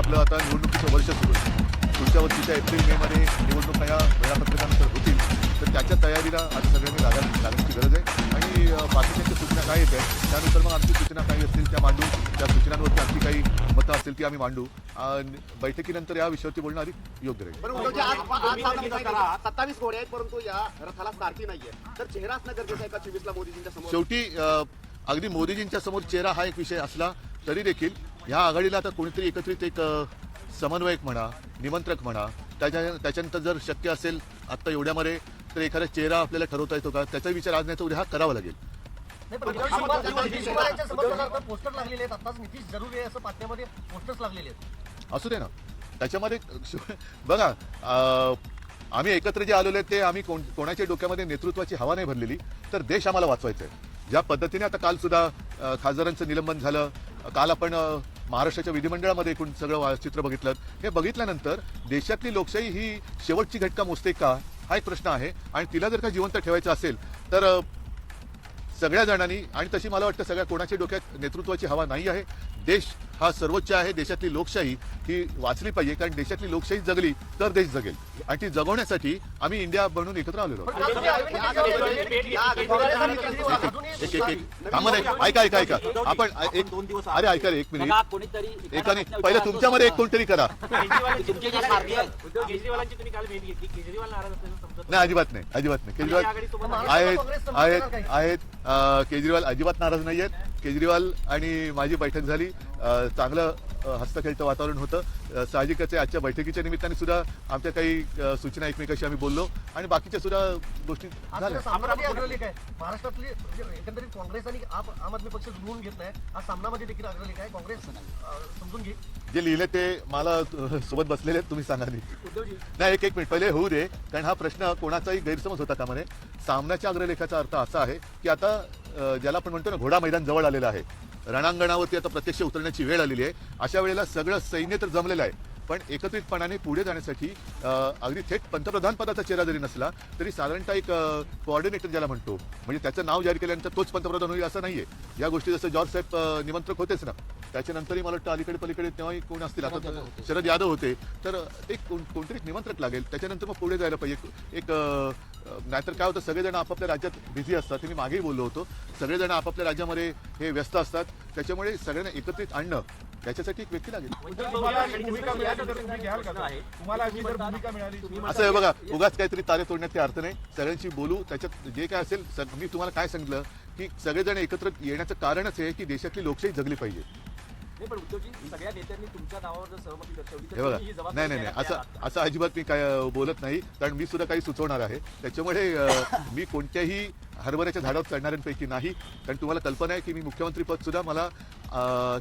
आपलं आता निवडणुकीचं वर्ष सुरू आहे. पुढच्या वर्षीच्या एप्रिल मे मध्ये निवडणुका या वेळापत्रकानुसार होतील. तर त्याच्या तयारीला आता सगळ्यांनी लागा लागण्याची गरज आहे. आणि बाकीच्या सूचना काय येत आहेत त्यानुसार मग आमची सूचना काही असतील त्या मांडू. त्या सूचनांवरती आमची काही मतं असतील ती आम्ही मांडू. बैठकीनंतर या विषयावरती बोलणं अधिक योग्य राहील सामना करा. सत्तावीस घोडे आहेत परंतु या रथाला सारखी नाहीये. तर चेहरा असणं गरजेचं आहे का चोवीसला मोदीजींच्या समोर? शेवटी अगदी मोदीजींच्या समोर चेहरा हा एक विषय असला तरी देखील ह्या आघाडीला आता कोणीतरी एकत्रित एक समन्वयक म्हणा निमंत्रक म्हणा त्याच्या त्याच्यानंतर जर शक्य असेल आत्ता एवढ्यामध्ये तर एखादा चेहरा आपल्याला ठरवता येतो का? त्याचा विचार आज नाही तर उद्या हा करावा लागेल. नाही, पण नितीश कुमारांच्या समर्थनार्थ पोस्टर लागलेले आहेत. आताच नितीश जरुरी आहे असं पाठण्यामध्ये पोस्टर्स लागलेले आहेत. असू दे ना. त्याच्यामध्ये बघा आम्ही एकत्र जे आलेलो आहे ते आम्ही कोण कोणाच्या डोक्यामध्ये नेतृत्वाची हवा नाही भरलेली तर देश आम्हाला वाचवायचा आहे ज्या पद्धतीने आता काल सुद्धा खासदारांचं निलंबन झालं काल आपण महाराष्ट्राच्या विधिमंडळामध्ये एकूण सगळं चित्र बघितलं. हे बघितल्यानंतर देशातली लोकशाही ही शेवटची घटका मोजते का? हा एक प्रश्न आहे. आणि तिला जर का जिवंत ठेवायचं असेल तर सगळ्या जणांनी आणि तशी मला वाटतं सगळ्या कोणाच्या डोक्यात नेतृत्वाची हवा नाही आहे देश हा सर्वोच्च आहे देशातली लोकशाही ही वाचली पाहिजे कारण देशातली लोकशाही जगली तर देश जगेल. आणि ती जगवण्यासाठी आम्ही इंडिया बनून एकत्र आलेलो एक एक एक. ऐका ऐका ऐका. आपण एक अरे ऐका रे, एक मिनिट. एकाने पहिलं तुमच्यामध्ये एक कोणतरी करा. नाही अजिबात नाही अजिबात नाही. केजरीवाल आहेत आहेत आहेत केजरीवाल अजिबात नाराज नाही आहेत केजरीवाल आणि माझी बैठक झाली. चांगलं अं, हस्तखेळतं वातावरण होतं. साहजिकच आजच्या बैठकीच्या निमित्ताने सुद्धा आमच्या काही सूचना एकमेकाशी आम्ही बोललो. आणि बाकीच्या सुद्धा गोष्टी झाल्या. महाराष्ट्रातली म्हणजे एकंदरीत काँग्रेस आणि आम आदमी पक्ष जुळवून घेत नाही. सामनामध्ये देखील अग्रलेख आहे. काँग्रेस समजून घे. जे लिहिले ते मला सोबत बसलेले आहेत. तुम्ही सांगा नाही. एक एक मिनिट. पहिले होऊ दे. कारण हा प्रश्न कोणाचाही गैरसमज होता का म्हणे? सामन्याच्या अग्रलेखाचा अर्थ असा आहे की आता ज्याला आपण म्हणतो ना घोडा मैदान जवळ आलेलं आहे. रणांगणावरती आता प्रत्यक्ष उतरण्याची वेळ आलेली आहे. अशा वेळेला सगळं सैन्य तर जमलेलं आहे. पण एकत्रितपणाने पुढे जाण्यासाठी अगदी थेट पंतप्रधान पदाचा चेहरा जरी नसला तरी साधारणतः एक कोऑर्डिनेटर ज्याला म्हणतो म्हणजे त्याचं नाव जाहीर केल्यानंतर तोच पंतप्रधान होईल असं नाहीये. या गोष्टी जसं जॉर्ज साहेब निमंत्रक होतेच ना त्याच्यानंतरही मला वाटतं अलीकडे पलीकडे तेव्हाही कोण असतील आता शरद यादव होते. तर ते कोण- कोणतरी निमंत्रक लागेल त्याच्यानंतर मग पुढे जायला पाहिजे. एक एक नाहीतर काय होतं सगळेजण आपापल्या राज्यात बिझी असतात. हे मी मागेही बोललो होतो. सगळेजण आपापल्या राज्यामध्ये हे व्यस्त असतात. त्याच्यामुळे सगळ्यांना एकत्रित आणणं त्याच्यासाठी एक व्यक्ती लागेल. असं आहे बघा उगाच काहीतरी तारे तोडण्यात काही अर्थ नाही. सगळ्यांशी बोलू त्याच्यात जे काय असेल मी तुम्हाला काय सांगितलं की सगळेजण एकत्र येण्याचं कारणच आहे की देशातली लोकशाही जगली पाहिजे. पण उद्धवजी सगळ्या नेत्यांनी तुमच्या नावावर जर सहमती दर्शवली तर हे बघा नाही नाही नाही असं. असं अजिबात मी काय बोलत नाही कारण मी सुद्धा काही सुचवणार आहे त्याच्यामुळे मी कोणत्याही हरभऱ्याच्या झाडावर चढणाऱ्यांपैकी नाही. कारण तुम्हाला कल्पना आहे की मी मुख्यमंत्री पद सुद्धा मला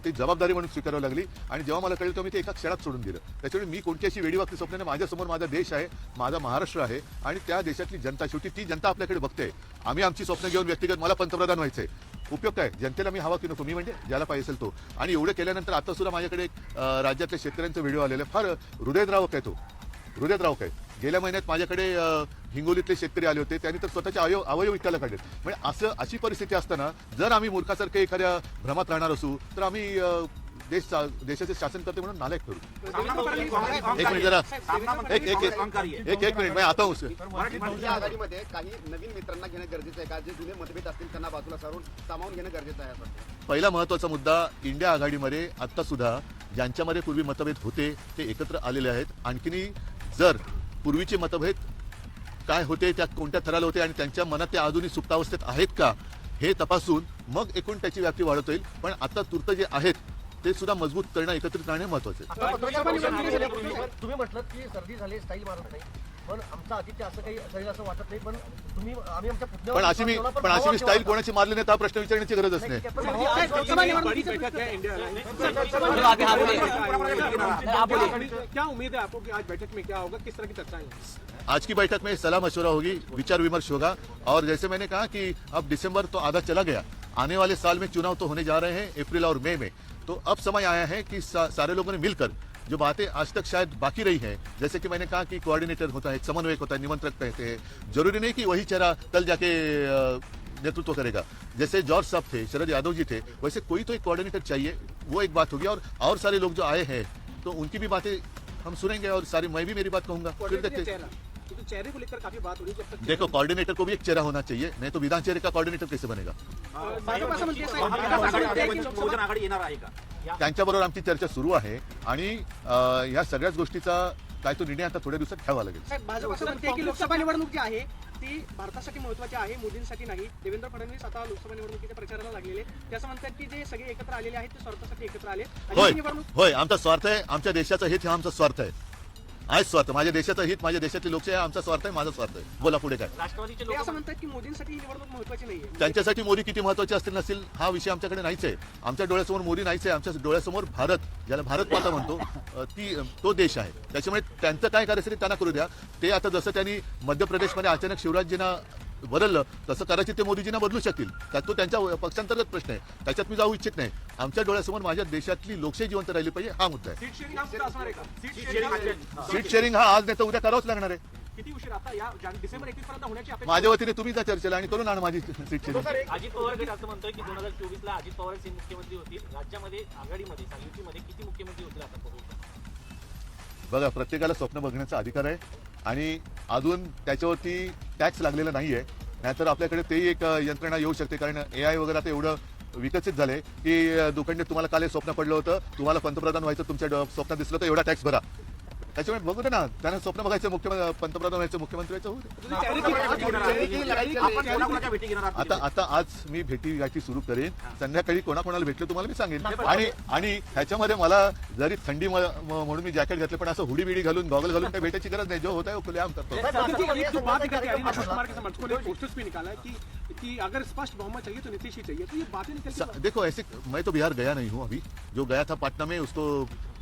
ती जबाबदारी म्हणून स्वीकारावी लागली. आणि जेव्हा मला कळलं तेव्हा मी ते एका क्षणात सोडून दिलं. त्याच्यामुळे मी कोणती अशी वेडीवाकती स्वप्न माझ्यासमोर माझा देश आहे माझा महाराष्ट्र आहे. आणि त्या देशातली जनता शेवटी ती जनता आपल्याकडे बघते. आम्ही आमची स्वप्न घेऊन व्यक्तिगत मला पंतप्रधान व्हायचंय. उपयोग काय जनतेला मी हवा की नको. मी म्हणजे ज्याला पाहिजे असेल तो. आणि एवढं केल्यानंतर आता सुद्धा माझ्याकडे एक, राज्यातल्या शेतकऱ्यांचा व्हिडिओ आलेला आहे. फार हृदयद्रावक आहे तो. हृदयद्रावक आहे. गेल्या महिन्यात माझ्याकडे हिंगोलीतले शेतकरी आले होते. त्यांनी तर स्वतःचे अवयव अवयव विकायला काढलेत. म्हणजे असं अशी परिस्थिती असताना जर आम्ही मूर्खासारखे एखाद्या भ्रमात राहणार असू तर आम्ही देश देशाचे शासन करते म्हणून नालायक ठरू. एक मिनिट जरा. एक एक एक एक मिनिट. आता आघाडीमध्ये काही नवीन मित्रांना घेणं गरजेचं आहे का? जे जुने मतभेद असतील त्यांना बाजूला सारून सामावून घेणं गरजेचं आहे. पहिला महत्त्वाचा मुद्दा इंडिया आघाडीमध्ये आता सुद्धा ज्यांच्यामध्ये पूर्वी मतभेद होते ते एकत्र आलेले आहेत. आणखीनही जर पूर्वीचे मतभेद काय होते त्या कोणत्या थराला होते आणि त्यांच्या मनात ते अजूनही सुप्तावस्थेत आहेत का हे तपासून मग एकूण त्याची व्याप्ती वाढवता येईल. पण आता तूर्त जे आहेत ते सुद्धा मजबूत करणं एकत्रित राहणे महत्त्वाचे आहे. तुम्ही म्हटलं की सर्दी झाली स्टाईल मारत नाही. पण आमचं आदित्य असं काही असेल असं वाटत नाही पण तुम्ही आम्ही आमच्या पण अशी मी विश्वास पण अशी मी स्टाईल कोणाची मारली नाही हा प्रश्न विचारण्याची बोलिए क्या उम्मीद है आपको कि आज बैठक में क्या होगा? किस तरह की चर्चाएँ आज की बैठक में सलाह मशवरा होगी विचार विमर्श होगा। और जैसे मैंने कहा कि अब दिसंबर तो आधा चला गया। आने वाले साल में चुनाव तो होने जा रहे हैं अप्रैल और मई में। तो अब समय आया है कि सा, सारे लोगों ने मिलकर जो बातें आज तक शायद बाकी रही हैं जैसे कि मैंने कहा कि कोऑर्डिनेटर होता है एक समन्वयक होता है निमंत्रक कहते हैं ज़रूरी नहीं कि वही चेहरा कल जाके अ, नेतृत्व करेगा जैसे जॉर्ज साहब थे शरद यादव जी थे वैसे कोई तो एक कोऑर्डिनेटर चाहिए वो एक बात होगी और और सारे लोग जो आए हैं तो तो उनकी भी बातें हम सुनेंगे और सारी मैं भी मेरी बात कहूँगा फिर देखते हैं। चेहरे को लेकर काफ़ी बात हो रही है जब तक देखो कोऑर्डिनेटर को भी एक चेहरा होना चाहिए नहीं तो विधान चेहरे का कोऑर्डिनेटर कैसे बनेगा त्यांच्याबरोबर आमची चर्चा सुरू आहे आणि ह्या सगळ्याच गोष्टीचा काय तो निर्णय आता थोड्या दिवसात घ्यावा लागेल. साहेब, भाजप असं म्हणते की लोकसभा निवडणूक जी आहे ती भारतासाठी महत्वाची आहे मोदींसाठी नाही. देवेंद्र फडणवीस आता लोकसभा निवडणुकीच्या प्रचाराला लागलेले ते असं म्हणतात की जे सगळे एकत्र आलेले आहेत ते स्वार्थासाठी एकत्र आले आणि होय ही होय आमचा स्वार्थ आहे आमच्या देशाचं हित हे आमचा स्वार्थ आहे. आहेच स्वार्थ माझ्या देशाचं हित माझ्या देशातली लोकशाही हा आमचा स्वार्थ आहे माझा स्वार्थ आहे. बोला पुढे काय? राष्ट्रवादीचे ते असं लोक म्हणतात की मोदींसाठी ही निवडणूक महत्वाची नाहीये. त्यांच्यासाठी मोदी किती महत्त्वाचे असतील नसतील हा विषय आमच्याकडे नाहीच आहे. आमच्या डोळ्यासमोर मोदी नाहीच आहे आमच्या डोळ्यासमोर भारत ज्याला भारत माता म्हणतो अ, ती तो देश आहे. त्याच्यामुळे त्यांचं काय करायचं ते त्यांना करू द्या. ते आता जसं त्यांनी मध्य प्रदेशमध्ये अचानक शिवराजजींना बदललं तसं कदाचित ते मोदीजींना बदलू शकतील. त्यात तो त्यांच्या पक्षांतर्गत प्रश्न आहे. त्याच्यात मी जाऊ इच्छित नाही. आमच्या डोळ्यासमोर माझ्या देशातली लोकशाही जिवंत राहिली पाहिजे हा मुद्दा आहे. सीट शेअरिंग हा हा आज नाही तर उद्या करावंच लागणार आहे. किती उशीर? आता या जान- डिसेंबर एकवीस पर्यंत होण्याची अपेक्षा माझ्या वतीने तुम्ही जा चर्चेला आणि करून आणा माझी सीट शेअरिंग अजित पवार गट असं म्हणतोय की दोन हजार चोवीस ला अजित पवार हे मुख्यमंत्री होतील. राज्यामध्ये आघाडीमध्ये युतीमध्ये किती मुख्यमंत्री होतील आता बघू बघा प्रत्येकाला स्वप्न बघण्याचा अधिकार आहे. आणि अजून त्याच्यावरती टॅक्स लागलेला नाहीये. नाहीतर आपल्याकडे तेही एक यंत्रणा येऊ शकते. कारण ए आय वगैरे आता एवढं विकसित झालंय की दुखंडे तुम्हाला काल स्वप्न पडलं होतं. तुम्हाला पंतप्रधान व्हायचं तुमच्या स्वप्न दिसलं तर एवढा टॅक्स भरा. त्याच्यामुळे बघू दे ना. त्यांना स्वप्न बघायचं मुख्यमंत्री पंतप्रधान व्हायचं मुख्यमंत्री व्हायचं आता आता आज मी भेटी गाठी सुरू करेन. संध्याकाळी कोणाकोणाला भेटलं तुम्हाला मी सांगेन. आणि आणि ह्याच्यामध्ये मला जरी थंडी म्हणून मी जॅकेट घातलं पण असं हुडी बिडी घालून गॉगल घालून काही भेटायची गरज नाही. जो होता है खुले आम करतो के अगर स्पष्ट बहुमत चाहिए तो नीतीश ही चाहिए. तो ये बातें देखो ऐसे मैं तो बिहार गया नहीं हूँ अभी. जो गया था पटना में उसको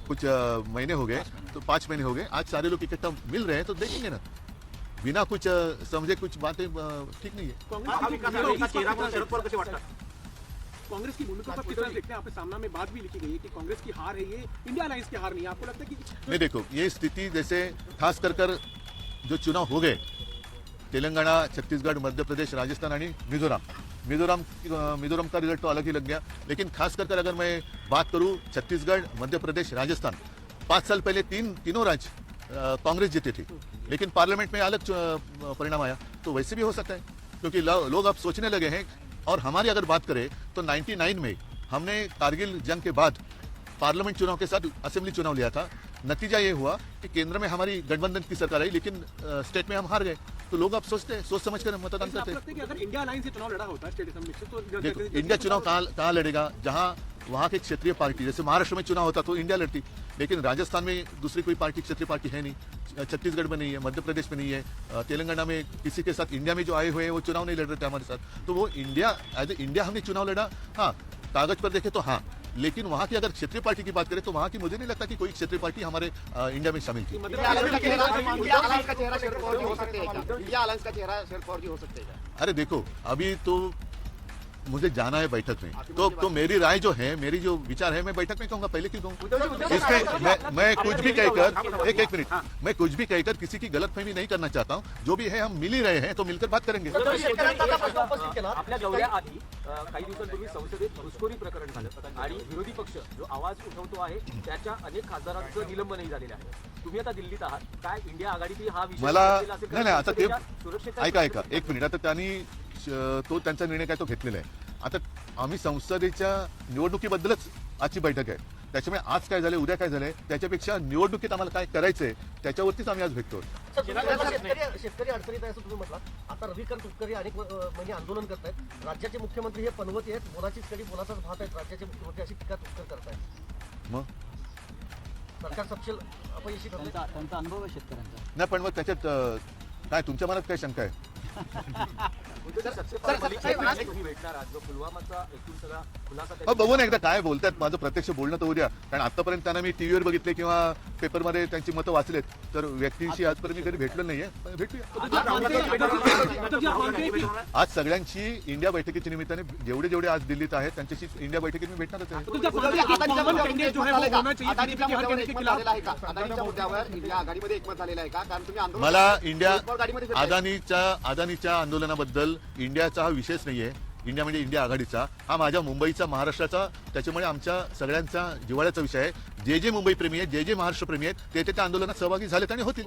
कुछ महीने हो गए तो पाँच महीने हो गए। आज सारे लोग इकट्ठा मिल रहे हैं तो देखेंगे ना। बिना कुछ समझे कुछ बातें ठीक नहीं है। कांग्रेस की भूमिका कितना शरद पवार कसे वाटतात कांग्रेस की भूमिका को कितना देखते हैं? आपके सामना में बात भी लिखी गई है कि कांग्रेस की हार है ये इंडिया अलायंस की हार नहीं है। आपको लगता है कि नहीं देखो ये स्थिति जैसे खास कर कर जो चुनाव हो गए तेलंगाना छत्तीसगढ़ मध्य प्रदेश राजस्थान आणि मिजोरम मिजोरम मिजोरम का रिज़ल्ट तो अलग ही लग गया। लेकिन खास कर अगर मैं बात करूँ, छत्तीसगढ़, मध्य प्रदेश, राजस्थान। पाँच साल पहले तीन, तीनों राज्य कांग्रेस जीते थे। लेकिन पार्लियामेंट में अलग परिणाम आया। तो वैसे भी हो सकता है, क्योंकि लोग अब सोचने लगे हैं, और हमारी अगर बात करें तो 99 में हमने कारगिल जंग के बाद पार्लियामेंट चुनाव के साथ असेंबली चुनाव लिया था। नतीजा ये हुआ कि केंद्र में हमारी गठबंधन की सरकार आई, लेकिन स्टेट में हम हार गए। तो लोग अब सोचते हैं सोच समझ कर मतदान करते हैं। कि अगर इंडिया से चुनाव लड़ा होता है तो देखो इंडिया चुनाव कहाँ लड़ेगा? जहाँ वहाँ की क्षेत्रीय पार्टी जैसे महाराष्ट्र में चुनाव होता तो इंडिया लड़ती। लेकिन राजस्थान में दूसरी कोई पार्टी क्षेत्रीय पार्टी है नहीं। छत्तीसगढ़ में नहीं है मध्य प्रदेश में नहीं है तेलंगाना में किसी के साथ इंडिया में जो आए हुए हैं वो चुनाव नहीं लड़ रहे थे हमारे साथ। तो वो इंडिया एज ए इंडिया हमने चुनाव लड़ा। हाँ कागज़ पर देखे तो हाँ लेकिन वहाँ की अगर क्षेत्रीय पार्टी की बात करें तो वहाँ की मुझे नहीं लगता कि कोई क्षेत्रीय पार्टी हमारे अ, इंडिया में शामिल थी। इंडिया अलायंस का चेहरा इंडिया अलायंस का चेहरा शरद पवार जी हो सकते हैं क्या? इंडिया अलायंस का चेहरा शरद पवार जी हो सकते हैं क्या? अरे देखो अभी तो मुझे जाना है बैठक में। तो तो मेरी राय जो है मेरी जो विचार है मैं बैठक में कहूँगा पहले क्यों कहूँ? इसमें मैं मैं कुछ भी कहकर एक एक मिनट। मैं कुछ भी कहकर किसी की गलतफहमी नहीं करना चाहता हूँ। जो भी है हम मिल ही रहे हैं तो मिलकर बात करेंगे। शेतकऱ्यांचा आता प्रश्न उपस्थित केला आपल्या दौऱ्याआधी काही दिवसांपूर्वी संसदेत घुसखोरी प्रकरण झालं. आणि विरोधी पक्ष जो आवाज़ उठवतो आहे त्याच्या अनेक खासदारांचं निलंबनही झालेलं आहे. तुम्ही आता दिल्लीत आहात. काय इंडिया आघाडीतील हा विषय मला नाही नाही आता ते ऐका ऐका. एक मिनिट. आता त्यांनी तो त्यांचा निर्णय काय तो घेतलेला आहे. आता आम्ही संसदेच्या निवडणुकीबद्दलच आजची बैठक आहे. त्याच्यामुळे आज काय झालंय उद्या काय झालंय त्याच्यापेक्षा निवडणुकीत आम्हाला काय करायचंय त्याच्यावरतीच आम्ही आज भेटतो शेतकरी शेतकरी अडचणीत आहे असं तुम्ही म्हटलं आता रविकांत तुपकरी अनेक महिने आंदोलन करतायत. राज्याचे मुख्यमंत्री हे पनवती आहेत. बोलाचीच कडी बोलाचाच भात आहेत. राज्याचे मुख्यमंत्री अशी टीका तुपकर करतायत. मग? सरकार सपशेल अपयशी त्यांचा अनुभव आहे शेतकऱ्यांचा. नाही पण मग त्याच्यात काय तुमच्या मनात काय शंका आहे? तुम्ही भेटणार आहात जो पुलवामाचा एकूण सगळा हो त्यांनी बघू ना एकदा काय बोलतात. माझं प्रत्यक्ष बोलणं तर उद्या. कारण आतापर्यंत त्यांना मी टीव्हीवर बघितले किंवा पेपरमध्ये त्यांची मतं वाचलेत. तर व्यक्तींशी आजपर्यंत मी कधी भेटलो नाहीये. पण भेटूया. आज सगळ्यांची इंडिया बैठकीच्या निमित्ताने जेवढे जेवढे आज दिल्लीत आहेत त्यांच्याशी इंडिया बैठकीत मी भेटणारच आहे. मला इंडिया. अदानीच्या अदानीच्या आंदोलनाबद्दल इंडियाचा हा विषयच नाहीये. इंडिया म्हणजे इंडिया आघाडीचा. हा माझ्या मुंबईचा महाराष्ट्राचा त्याच्यामुळे आमच्या सगळ्यांचा जिव्हाळ्याचा विषय आहे. जे जे मुंबई प्रेमी आहेत जे जे महाराष्ट्र प्रेमी आहेत ते ते त्या आंदोलनात सहभागी झालेत आणि होतील.